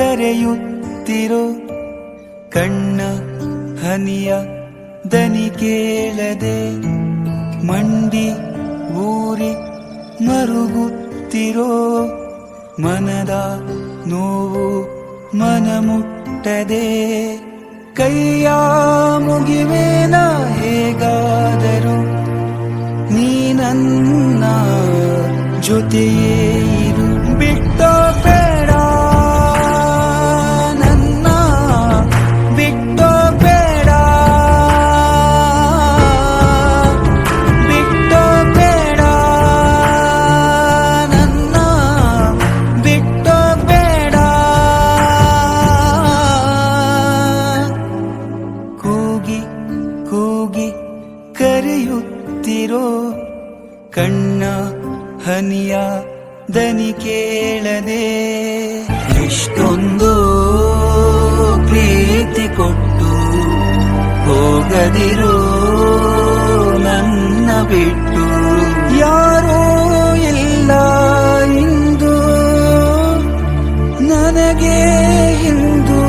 ಕರೆಯುತ್ತಿರೋ ಕಣ್ಣ ಹನಿಯ ದನಿ ಕೇಳದೆ ಮಂಡಿ ಊರಿ ಮರುಗುತ್ತಿರೋ ಮನದ ನೋವು ಮನ ಮುಟ್ಟದೆ ಕೈಯ ಮುಗಿವೇನ ಹೇಗಾದರೂ ನೀ ನನ್ನ ಜೊತೆಯೇ ಕರೆಯುತ್ತಿರೋ ಕಣ್ಣ ಹನಿಯ ದನಿ ಕೇಳದೆ ಇಷ್ಟೊಂದು ಪ್ರೀತಿ ಕೊಟ್ಟು ಹೋಗದಿರೋ ನನ್ನ ಬಿಟ್ಟು ಯಾರೋ ಇಲ್ಲ ಇಂದು ನನಗೆ ಇಂದು